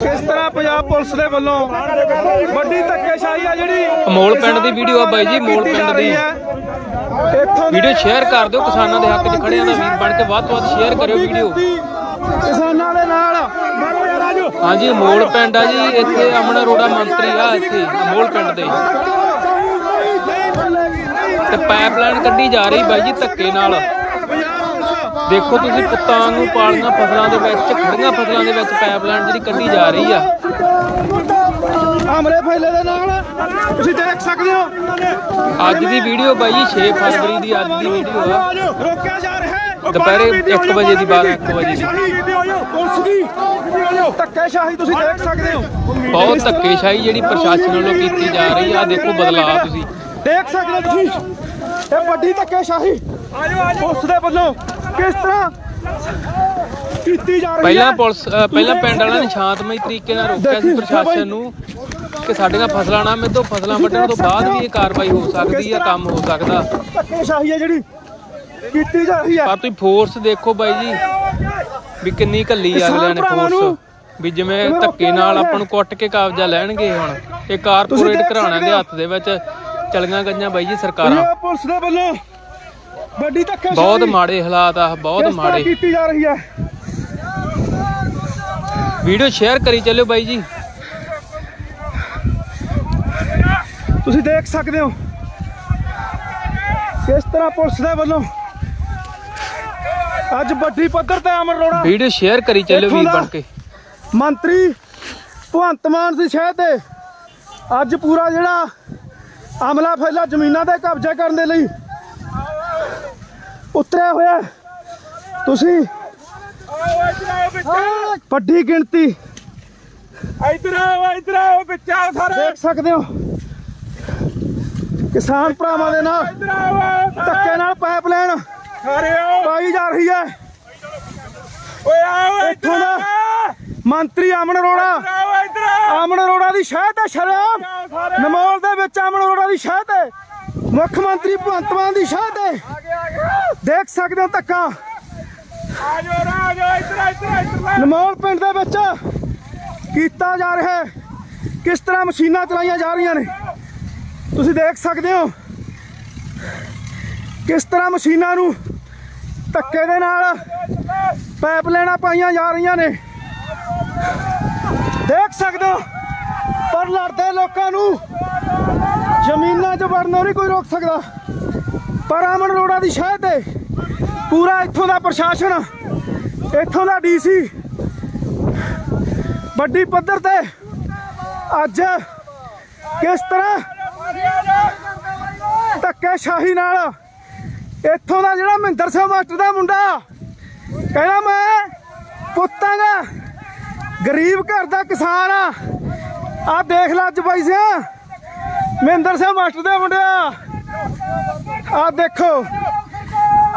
ਕਿਸ ਤਰ੍ਹਾਂ ਪੰਜਾਬ ਪੁਲਿਸ ਦੇ ਵੱਲੋਂ ਵੱਡੀ ਧੱਕੇਸ਼ਾਹੀ ਆ ਜਿਹੜੀ ਅਮੋਲ ਪਿੰਡ ਦੀ ਵੀਡੀਓ ਆ ਬਾਈ ਜੀ ਜਾ ਪਿੰਡ ਦੀ। ਵੀਡੀਓ ਸ਼ੇਅਰ ਕਰ ਦਿਓ ਕਿਸਾਨਾਂ ਦੇ ਹੱਕ 'ਚ ਖੜਿਆਂ ਦਾ ਵੀਰ ਬਣ ਕੇ ਵੱਧ ਤੋਂ ਵੱਧ ਸ਼ੇਅਰ ਕਰਿਓ ਵੀਡੀਓ। ਕਿਸਾਨਾਂ ਦੇ ਨਾਲ। ਹਾਂਜੀ ਅਮੋਲ ਪਿੰਡ ਆ ਜੀ ਇੱਥੇ ਅਮਨ ਅਰੋੜਾ ਮੰਤਰੀ ਆ ਇੱਥੇ ਅਮੋਲ ਪਿੰਡ ਦੇ। ਤੇ ਪਾਈਪਲਾਈਨ ਕੱਢੀ ਜਾ ਰਹੀ ਬਾਈ ਜੀ ਧੱਕੇ ਨਾਲ। ਦੇਖੋ ਤੁਸੀਂ ਪੁੱਤਾਂ ਨੂੰ ਪਾਲੀਆਂ ਫਸਲਾਂ ਦੇ ਵਿੱਚ ਖੜੀਆਂ ਫਸਲਾਂ ਦੇ ਵਿੱਚ ਪਾਈਪਲਾਈਨ ਜਿਹੜੀ ਕੱਢੀ ਜਾ ਰਹੀ ਆ। ਅਮਰੇ ਫੈਲੇ ਦੇ ਨਾਲ ਤੁਸੀਂ ਦੇਖ ਸਕਦੇ ਹੋ। ਅੱਜ ਦੀ ਵੀਡੀਓ ਬਾਈ ਜੀ 6 ਫਰਵਰੀ ਦੀ ਅੱਜ ਦੀ ਵੀਡੀਓ ਆ। ਰੋਕਿਆ ਜਾ ਰਿਹਾ ਹੈ। ਦੁਪਹਿਰੇ ਇੱਕ ਵਜੇ ਦੀ, ਬਾਰਾਂ ਇੱਕ ਵਜੇ ਦੀ। ਪੁਲਿਸ ਦੀ ਧੱਕੇਸ਼ਾਹੀ ਤੁਸੀਂ ਦੇਖ ਸਕਦੇ ਹੋ। ਬਹੁਤ ਧੱਕੇਸ਼ਾਹੀ ਜਿਹੜੀ ਪ੍ਰਸ਼ਾਸਨ ਵੱਲੋਂ ਕੀਤੀ ਜਾ ਰਹੀ ਆ। ਦੇਖੋ ਬਦਲਾਅ ਤੁਸੀਂ। ਦੇਖ ਸਕਦੇ ਹੋ ਤੁਸੀਂ। ਇਹ ਵੱਡੀ ਧੱਕੇਸ਼ਾਹੀ। ਪੁਲਿਸ ਦੇ ਵੱਲੋਂ ਕਿਸ ਤਰ੍ਹਾਂ? ਕੀਤੀ ਜਾ ਰਹੀ ਹੈ। ਪਹਿਲਾਂ ਪੁਲਿਸ ਅ, ਪਹਿਲਾਂ ਪਿੰਡ ਵਾਲਿਆਂ ਨੇ ਸ਼ਾਂਤਮਈ ਤਰੀਕੇ ਨਾਲ ਰੋਕਿਆ ਸੀ ਪ੍ਰਸ਼ਾਸਨ ਨੂੰ ਕਿ ਸਾਡੀਆਂ ਫਸਲਾਂ ਨਾ ਮਿੱਧੋ ਫਸਲਾਂ ਵੱਢਣ ਤੋਂ ਬਾਅਦ ਵੀ ਇਹ ਕਾਰਵਾਈ ਹੋ ਸਕਦੀ ਆ ਕੰਮ ਹੋ ਸਕਦਾ। ਧੱਕੇਸ਼ਾਹੀ ਹੈ ਜਿਹੜੀ ਕੀਤੀ ਜਾ ਰਹੀ ਹੈ। ਪਰ ਤੁਸੀਂ ਫੋਰਸ ਦੇਖੋ ਬਾਈ ਜੀ ਵੀ ਕਿੰਨੀ ਕੱਲੀ ਆ ਅਗਲਿਆਂ ਨੇ ਫੋਰਸ ਵੀ ਜਿਵੇਂ ਧੱਕੇ ਨਾਲ ਆਪਾਂ ਨੂੰ ਕੁੱਟ ਕੇ ਕਬਜ਼ਾ ਲੈਣਗੇ ਹੁਣ। ਇਹ ਕਾਰਪੋਰੇਟ ਦੇਖ ਘਰਾਣਿਆਂ ਦੇ ਹੋ। ਹੱਥ ਦੇ ਵਿੱਚ ਚਲੀਆਂ ਗਈਆਂ ਬਾਈ ਜੀ ਸਰਕਾਰਾਂ। ਪੰਜਾਬ ਪੁਲਿਸ ਦੇ ਵੱਲੋਂ ਵੱਡੀ ਧੱਕੇਸ਼ਾਹੀ ਬਹੁਤ ਮਾੜੇ ਹਾਲਾਤ ਆ ਬਹੁਤ ਮਾੜੇ। ਕੀਤੀ ਜਾ ਰਹੀ ਹੈ। ਵੀਡੀਓ ਸ਼ੇਅਰ ਕਰੀ ਚੱਲਿਓ ਬਾਈ ਜੀ। ਤੁਸੀਂ ਦੇਖ ਸਕਦੇ ਹੋ। ਕਿਸ ਤਰ੍ਹਾਂ ਪੁਲਿਸ ਦੇ ਵੱਲੋਂ ਅੱਜ ਵੱਡੀ ਪੱਧਰ ਤੇ ਅਮਰ ਰੋੜਾ ਵੀਡੀਓ ਸ਼ੇਅਰ ਕਰੀ ਚੱਲਿਓ ਦਾ ਬਣ ਕੇ। ਮੰਤਰੀ ਭਗਵੰਤ ਮਾਨ ਦੀ ਸ਼ਹਿ ਤੇ ਅੱਜ ਪੂਰਾ ਜਿਹੜਾ ਅਮਲਾ ਫੈਲਾ ਜ਼ਮੀਨਾਂ ਤੇ ਕਬਜ਼ਾ ਕਰਨ ਦੇ ਲਈ ਉਤਰਿਆ ਹੋਇਆ। ਹੈ। ਤੁਸੀਂ ਵੱਡੀ ਗਿਣਤੀ। ਇਧਰ ਆਓ ਇਧਰ ਆਓ ਬੱਚਾ ਸਾਰੇ। ਦੇਖ ਸਕਦੇ ਹੋ। ਕਿਸਾਨ ਭਰਾਵਾਂ ਦੇ ਨਾਲ ਧੱਕੇ ਨਾਲ ਸਾਰੇ ਆਓ। ਪਾਈ ਜਾ ਰਹੀ ਹੈ। ਓਏ ਆਓ ਇੱਥੋਂ ਇਧਰ ਦਾ ਮੰਤਰੀ ਅਮਨ ਅਰੋੜਾ। ਅਮਨ ਅਰੋੜਾ ਦੀ ਸ਼ਹਿ ਤੇ ਸ਼ਰਮ ਸਾਰੇ ਨਮੋਲ ਦੇ ਵਿੱਚ ਅਮਨ ਅਰੋੜਾ ਦੀ ਸ਼ਹਿ ਤੇ ਮੁੱਖ ਮੰਤਰੀ ਭਗਵੰਤ ਮਾਨ ਦੀ ਸ਼ਹਿ ਤੇ ਦੇਖ ਸਕਦੇ ਹੋ ਧੱਕਾ। ਆ ਜਾਓ ਆ ਜਾਓ ਇਧਰ ਇਧਰ ਇਧਰ ਨਮੋਲ ਪਿੰਡ ਦੇ ਵਿੱਚ ਕੀਤਾ ਜਾ ਰਿਹਾ ਹੈ। ਕਿਸ ਤਰ੍ਹਾਂ ਮਸ਼ੀਨਾਂ ਚਲਾਈਆਂ ਜਾ ਰਹੀਆਂ ਨੇ? ਤੁਸੀਂ ਦੇਖ ਸਕਦੇ ਹੋ ਕਿਸ ਤਰ੍ਹਾਂ ਮਸ਼ੀਨਾਂ ਨੂੰ ਧੱਕੇ ਦੇ ਨਾਲ ਪਾਈਪ ਲੈਣਾ ਪਾਈਆਂ ਜਾ ਰਹੀਆਂ ਨੇ। ਦੇਖ ਸਕਦੇ ਹੋ ਪਰ ਲੜਦੇ ਲੋਕਾਂ ਨੂੰ ਜ਼ਮੀਨਾਂ 'ਚ ਵੜਨੋਂ ਨਹੀਂ ਕੋਈ ਰੋਕ ਸਕਦਾ। ਪਰ ਅਮਨ ਅਰੋੜਾ ਦੀ ਸ਼ਹਿ ਤੇ ਪੂਰਾ ਇੱਥੋਂ ਦਾ ਪ੍ਰਸ਼ਾਸਨ, ਇੱਥੋਂ ਦਾ ਡੀਸੀ, ਵੱਡੀ ਪੱਧਰ ਤੇ ਅੱਜ ਕਿਸ ਤਰ੍ਹਾਂ ਧੱਕੇ ਸ਼ਾਹੀ ਨਾਲ ਇੱਥੋਂ ਦਾ ਜਿਹੜਾ ਮਹਿੰਦਰ ਸਿੰਘ ਮਾਸਟਰ ਦਾ ਮੁੰਡਾ ਕਹਿੰਦਾ ਮੈਂ ਪੁੱਤਾਂ ਦਾ ਗਰੀਬ ਘਰ ਦਾ ਕਿਸਾਨ ਆ। ਆ ਦੇਖ ਲੈ ਅੱਜ ਬਾਈ ਸਿਆ, ਮਹਿੰਦਰ ਸਿੰਘ ਮਾਸਟਰ ਦੇ ਮੁੰਡਿਆ ਆ ਦੇਖੋ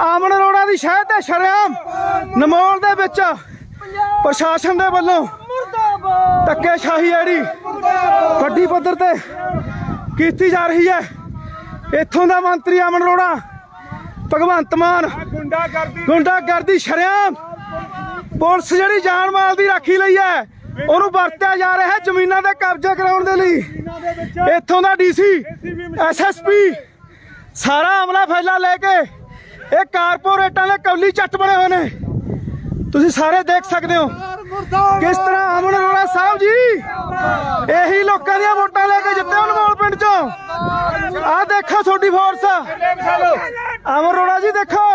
ਆਮਨ ਅਰੋੜਾ ਦੀ ਸ਼ਹਿ ਤੇ ਸ਼ਰਿਆਮ ਨਮੋਲ ਦੇ ਵਿੱਚ ਪ੍ਰਸ਼ਾਸਨ ਦੇ ਵੱਲੋਂ ਧੱਕੇ ਸ਼ਾਹੀ ਜਿਹੜੀ ਵੱਡੀ ਪੱਧਰ ਤੇ ਕੀਤੀ ਜਾ ਰਹੀ ਹੈ। ਇੱਥੋਂ ਦਾ ਮੰਤਰੀ ਅਮਨ ਅਰੋੜਾ ਭਗਵੰਤ ਮਾਨ ਗੁੰਡਾ ਕਰਦੀ ਗੁੰਡਾਗਰਦੀ, ਸ਼ਰਿਆਮ, ਪੁਲਿਸ ਜਿਹੜੀ ਜਾਨ ਮਾਲ ਦੀ ਰਾਖੀ ਲਈ ਹੈ, ਉਹਨੂੰ ਵਰਤਿਆ ਜਾ ਰਿਹਾ ਹੈ ਜ਼ਮੀਨਾਂ ਦੇ ਕਬਜ਼ੇ ਕਰਾਉਣ ਦੇ ਲਈ। ਇੱਥੋਂ ਦਾ ਡੀਸੀ ਐਸਐਸਪੀ ਸਾਰਾ ਅਮਲਾ ਫੈਲਾ ਲੈ ਕੇ ਇਹ ਕਾਰਪੋਰੇਟਾਂ ਦੇ ਕੌਲੀ ਚੱਟ ਬਣੇ ਹੋਏ ਨੇ। ਤੁਸੀਂ ਸਾਰੇ ਦੇਖ ਸਕਦੇ ਹੋ ਕਿਸ ਤਰ੍ਹਾਂ ਅਮਨ ਅਰੋੜਾ ਸਾਹਿਬ ਜੀ। ਇਹੀ ਲੋਕਾਂ ਦੀਆਂ ਵੋਟਾਂ ਲੈ ਕੇ ਜਿੱਤੇ ਅਨਮੋਲ ਪਿੰਡ ਚੋਂ। ਆਹ ਦੇਖੋ ਤੁਹਾਡੀ ਫੋਰਸ ਅਮਨ ਅਰੋੜਾ ਜੀ ਦੇਖੋ।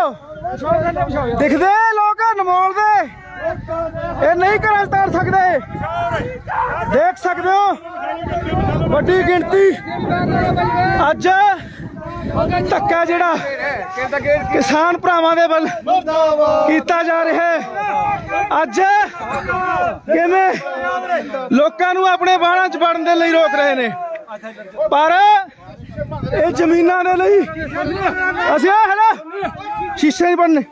ਦਿਖਦੇ ਲੋਕ ਅਨਮੋਲ ਦੇ। ਇਹ ਨਹੀਂ ਘਰਾਂ ਤਾਰ ਸਕਦੇ। ਦੇਖ ਸਕਦੇ ਹੋ। ਵੱਡੀ ਗਿਣਤੀ। ਅੱਜ ਧੱਕਾ ਜਿਹੜਾ ਕਿਸਾਨ ਭਰਾਵਾਂ ਦੇ ਵੱਲ ਕੀਤਾ ਜਾ ਰਿਹਾ ਹੈ। ਅੱਜ ਕਿਵੇਂ ਲੋਕਾਂ ਨੂੰ ਆਪਣੇ ਬਾਣਾਂ 'ਚ ਵੜਨ ਦੇ ਲਈ ਰੋਕ ਰਹੇ ਨੇ? ਪਰ ਇਹ ਜ਼ਮੀਨਾਂ ਦੇ ਲਈ ਅਸੀਂ ਆ ਹਲਾ, ਸ਼ੀਸ਼ੇ ਨਹੀਂ ਬਣਨੇ।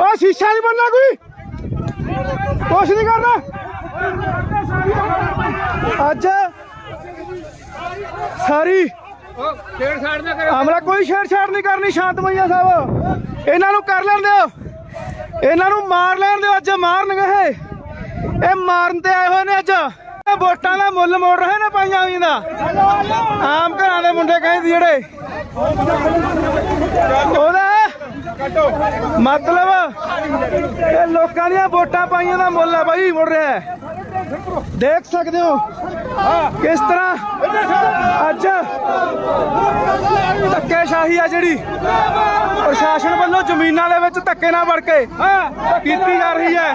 ਉਹ ਸ਼ੀਸ਼ਾ ਨਹੀਂ ਬਣਨਾ ਕੋਈ। ਕੁਛ ਨਹੀਂ ਕਰਨਾ। ਅੱਜ ਸਾਰੀ ਛੇੜਛਾੜ ਨਾ ਕਰੋ ਹਮਲਾ ਕੋਈ ਛੇੜਛਾੜ ਨਹੀਂ ਕਰਨੀ ਸ਼ਾਂਤਮਈਆ ਸਾਹਿਬ। ਇਹਨਾਂ ਨੂੰ ਕਰ ਲੈਣ ਦਿਓ। ਇਹਨਾਂ ਨੂੰ ਮਾਰ ਲੈਣ ਦਿਓ, ਅੱਜ ਮਾਰਨਗੇ ਇਹ। ਇਹ ਮਾਰਨ ਤੇ ਆਏ ਹੋਏ ਨੇ ਅੱਜ। ਵੋਟਾਂ ਦਾ ਮੁੱਲ ਮੋੜ ਰਹੇ ਨੇ ਪਾਈਆਂ ਹੋਈਆਂ ਦਾ। ਆਮ ਘਰਾਂ ਦੇ ਮੁੰਡੇ ਕਹਿੰਦੇ ਜਿਹੜੇ। ਉਹਦਾ ਮਤਲਬ ਇਹ ਲੋਕਾਂ ਦੀਆਂ ਵੋਟਾਂ ਪਾਈਆਂ ਦਾ ਮੁੱਲ ਹੈ ਬਾਈ, ਮੁੜ ਰਿਹਾ ਦੇਖ ਸਕਦੇ ਹੋ ਕਿਸ ਤਰ੍ਹਾਂ ਅੱਜ ਧੱਕੇਸ਼ਾਹੀ ਆ ਜਿਹੜੀ ਪ੍ਰਸ਼ਾਸਨ ਵੱਲੋਂ ਜ਼ਮੀਨਾਂ ਦੇ ਵਿੱਚ ਧੱਕੇ ਨਾਲ ਵੜ ਕੇ ਕੀਤੀ ਜਾ ਰਹੀ ਹੈ।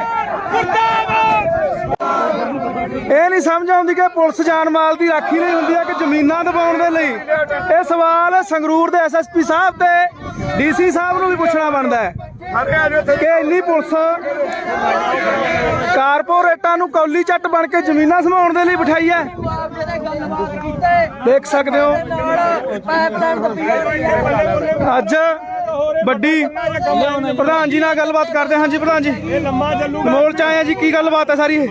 ਇਹ ਨਹੀਂ ਸਮਝ ਆਉਂਦੀ ਕਿ ਪੁਲਿਸ ਜਾਨ ਮਾਲ ਦੀ ਰਾਖੀ ਨਹੀਂ ਹੁੰਦੀ ਹੈ ਕਿ ਜ਼ਮੀਨਾਂ ਦਬਾਉਣ ਦੇ ਲਈ। ਇਹ ਸਵਾਲ ਸੰਗਰੂਰ ਦੇ ਐਸਐਸਪੀ ਸਾਹਿਬ ਤੇ ਡੀਸੀ ਸਾਹਿਬ ਨੂੰ ਵੀ ਪੁੱਛਣਾ ਬਣਦਾ ਹੈ ਕਿ ਇੰਨੀ ਪੁਲਿਸ ਕਾਰਪੋਰੇਟਾਂ ਨੂੰ ਕੌਲੀ ਚੱਟ ਬਣ ਕੇ ਜ਼ਮੀਨਾਂ ਸਮਾਉਣ ਦੇ ਲਈ ਬਿਠਾਈ ਹੈ। ਦੇਖ ਸਕਦੇ ਹੋ। ਅੱਜ ਵੱਡੀ ਪ੍ਰਧਾਨ ਜੀ ਨਾਲ ਗੱਲਬਾਤ ਕਰਦੇ ਹਾਂ। ਜੀ ਪ੍ਰਧਾਨ ਜੀ। ਇਹ ਲੰਮਾ ਚੱਲੂ ਮੋਲ ਚ ਆਏ ਆ ਜੀ ਕੀ ਗੱਲਬਾਤ ਹੈ ਸਾਰੀ ਇਹ?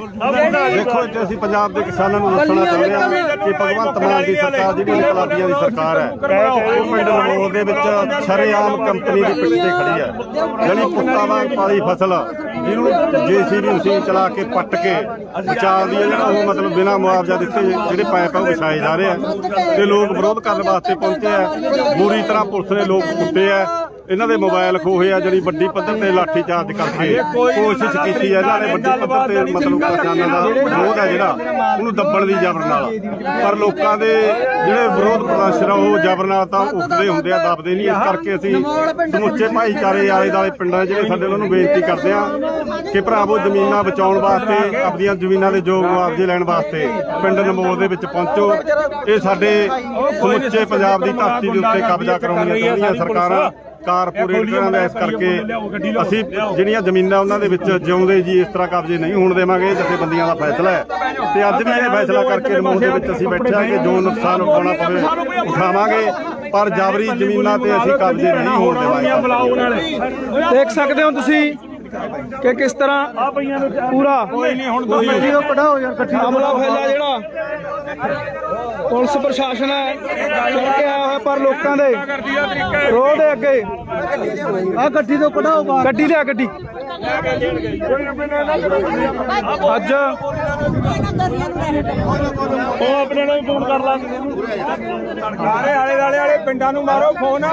ਦੇਖੋ ਇੱਥੇ ਅਸੀਂ ਪੰਜਾਬ ਦੇ ਕਿਸਾਨਾਂ ਨੂੰ ਦੱਸਣਾ ਚਾਹੁੰਦੇ ਹਾਂ ਕਿ ਭਗਵੰਤ ਮਾਨ ਦੀ ਸਰਕਾਰ ਜਿਹੜੀ ਇਨਕਲਾਬੀਆਂ ਦੀ ਸਰਕਾਰ ਹੈ ਉਹ ਪਿੰਡ ਨਮੋਲ ਦੇ ਵਿੱਚ ਸ਼ਰੇਆਮ ਕੰਪਨੀ ਦੀ ਪਿੱਛੇ ਖੜੀ ਹੈ। ਜਿਹੜੀ ਪੁੱਤਾਂ ਵਾਂਗ ਪਾਲੀ ਫਸਲ ਜਿਹਨੂੰ ਜੀਸੀਬੀ ਮਸ਼ੀਨ ਚਲਾ ਕੇ ਪੱਟ ਕੇ ਬਚਾਉਂਦੀ ਹੈ ਜਿਹੜਾ ਉਹ ਮਤਲਬ ਬਿਨਾਂ ਮੁਆਵਜ਼ਾ ਦਿੱਤੇ ਜਿਹੜੇ ਪਾਇਪ ਆ ਉਹ ਵਿਛਾਏ ਜਾ ਰਹੇ ਆ ਤੇ ਲੋਕ ਵਿਰੋਧ ਕਰਨ ਵਾਸਤੇ ਪਹੁੰਚੇ ਆ ਬੁਰੀ ਤਰ੍ਹਾਂ ਪੁਲਿਸ ਨੇ ਲੋਕ ਕੁੱਟੇ ਆ ਇਹਨਾਂ ਦੇ ਮੋਬਾਈਲ ਖੋਹੇ ਆ ਜਿਹੜੀ ਵੱਡੀ ਪੱਧਰ ਤੇ ਲਾਠੀ ਚਾਰਜ ਕਰਕੇ ਕੋਸ਼ਿਸ਼ ਕੀਤੀ ਹੈ ਇਹਨਾਂ ਨੇ ਵੱਡੀ ਪੱਧਰ ਤੇ ਮਤਲਬ ਕਿਸਾਨਾਂ ਦਾ ਵਿਰੋਧ ਹੈ ਜਿਹੜਾ ਉਹਨੂੰ ਦੱਬਣ ਦੀ ਜ਼ਬਰ ਨਾਲ। ਪਰ ਲੋਕਾਂ ਦੇ ਜਿਹੜੇ ਵਿਰੋਧ ਪ੍ਰਦਰਸ਼ਨ ਆ ਉਹ ਜ਼ਬਰ ਨਾਲ ਤਾਂ ਉੱਠਦੇ ਹੁੰਦੇ ਆ ਦੱਬਦੇ ਨਹੀਂ। ਇਸ ਕਰਕੇ ਅਸੀਂ ਸਮੁੱਚੇ ਭਾਈਚਾਰੇ ਆਲੇ ਦਾਲੇ ਪਿੰਡਾਂ ਜਿਹੜੇ ਸਾਡੇ ਉਹਨਾਂ ਨੂੰ ਬੇਨਤੀ ਕਰਦੇ ਆ ਕਿ ਭਰਾਵੋ ਜ਼ਮੀਨਾਂ ਬਚਾਉਣ ਵਾਸਤੇ ਆਪਣੀਆਂ ਜ਼ਮੀਨਾਂ ਦੇ ਯੋਗ ਮੁਆਵਜ਼ੇ ਲੈਣ ਵਾਸਤੇ ਪਿੰਡ ਨਮੋਲ ਦੇ ਵਿੱਚ ਪਹੁੰਚੋ। ਇਹ ਸਾਡੇ ਸਮੁੱਚੇ ਪੰਜਾਬ ਦੀ ਧਰਤੀ ਦੇ ਉੱਤੇ ਕਬਜ਼ਾ ਕਰਾਉਣੀਆਂ ਚਾਹੁੰਦੀਆਂ ਸਰਕਾਰਾਂ। ਕਾਰਪੋਰੇਟਰਾਂ ਦਾ ਇਸ ਕਰਕੇ ਅਸੀਂ ਜਿਹੜੀਆਂ ਜ਼ਮੀਨਾਂ ਉਹਨਾਂ ਦੇ ਵਿੱਚ ਜਿਉਂਦੇ ਜੀ ਇਸ ਤਰ੍ਹਾਂ ਕਬਜ਼ੇ ਨਹੀਂ ਹੋਣ ਦੇਵਾਂਗੇ ਇਹ ਜਥੇਬੰਦੀਆਂ ਦਾ ਫੈਸਲਾ ਹੈ। ਤੇ ਅੱਜ ਵੀ ਇਹ ਫੈਸਲਾ ਕਰਕੇ ਰਿਮੋਟ ਦੇ ਵਿੱਚ ਅਸੀਂ ਬੈਠੇ ਹਾਂ ਕਿ ਜੋ ਨੁਕਸਾਨ ਉਠਾਉਣਾ ਪਵੇ ਉਠਾਵਾਂਗੇ। ਪਰ ਜਾਬਰੀ ਜ਼ਮੀਨਾਂ ਤੇ ਅਸੀਂ ਕਬਜ਼ੇ ਨਹੀਂ ਹੋਣ ਦੇਵਾਂਗੇ। ਬੁਲਾਓ ਨਾਲੇ ਦੇਖ ਸਕਦੇ ਹੋ ਤੁਸੀਂ ਕਿ ਕਿਸ ਤਰ੍ਹਾਂ ਪੂਰਾ? ਕੋਈ ਨਹੀਂ ਹੁਣ ਤੁਸੀਂ ਹਮਲਾ ਫੈਲਿਆ ਜਿਹੜਾ। ਪੁਲਿਸ ਪ੍ਰਸ਼ਾਸਨ ਹੈ ਚੁੱਕ ਕੇ ਆਇਆ ਹੋਇਆ ਪਰ ਲੋਕਾਂ ਦੇ। ਰੋਹ ਦੇ ਅੱਗੇ। ਆ ਗੱਡੀ ਤੋਂ ਕਢਾਓ ਬਾਹਰ। ਗੱਡੀ ਲਿਆ ਗੱਡੀ। ਅੱਜ ਉਹ ਆਪਣੇ ਨਾਲ ਫੋਨ ਕਰ ਲਾਂਗੇ ਸਾਰੇ ਆਲੇ ਦਾਲੇ ਵਾਲੇ ਪਿੰਡਾਂ ਨੂੰ ਮਾਰੋ ਫੋਨ